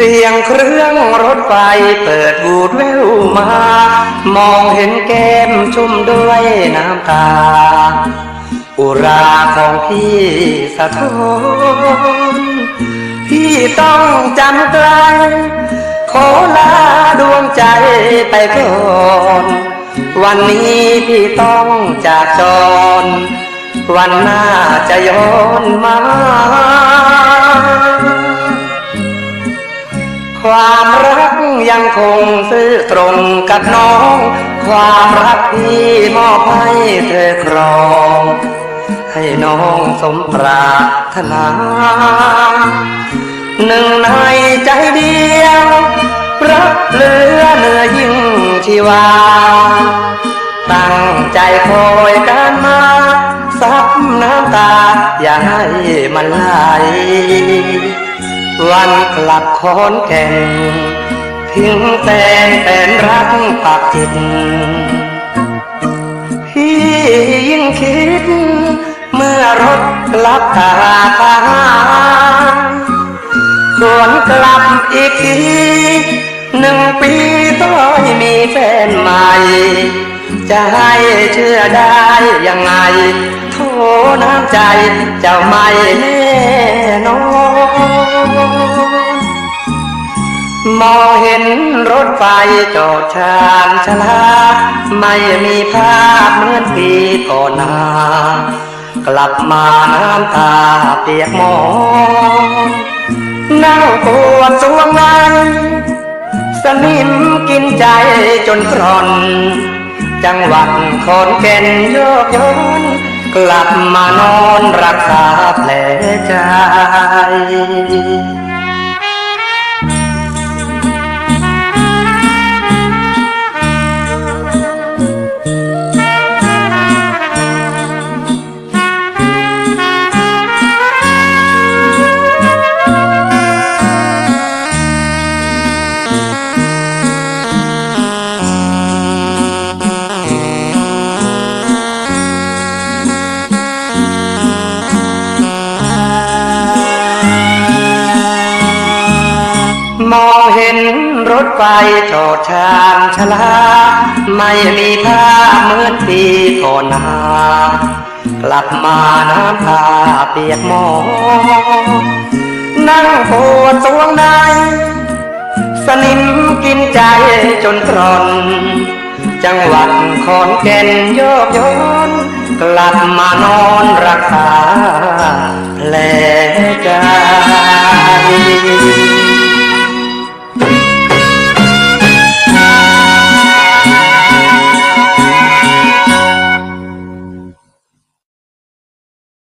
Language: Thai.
เสียงเครื่องรถไฟเปิดวูดแววมา มองเห็นแก้มชุ่มด้วยน้ำตา อุราของพี่สะท้อนพี่ต้องจำไกลขอลาดวงใจไปก่อนวันนี้พี่ต้องจากจร วันหน้าจะย้อนมา ยังคงซื่อตรงกับน้อง ความรักที่มอบให้เธอครอง ให้น้องสมปรารถนา หนึ่งในใจเดียว รักเหลือเนือยิ่งชีวา ตั้งใจคอยการมาซับน้ำตาอย่าให้มันไหลวันกลับคอนแก่น ทิ้งแฟนแฟนรักปากจิต พี่ยิ่งคิด เมื่อรถกลับทางส่วนกลับอีกทีหนึ่งปีต้องมีแฟนใหม่ จะให้เชื่อได้ยังไง โทน้ำใจเจ้าไม่แน่นอน มองเห็นรถไฟจอดชานชลาไม่มีภาพเหมือนปีก่อนหน้ากลับมาน้ำตาเปียกหมอนนั่งปวดสวงในสนิมกินใจจนกร่อน จังหวัดขอนแก่นโยกย้อนกลับมานอนรักษาแผลใจ มองเห็นรถไฟจอดชานชลา ไม่มีภาพเหมือนปีก่อนหน้ากลับมาน้ำตาเปียกหมอนนั่งปวดสวงในสนิมกินใจจนตรอน จังหวัดขอนแก่นโยกย้อนกลับมานอนรักษาแผลใจ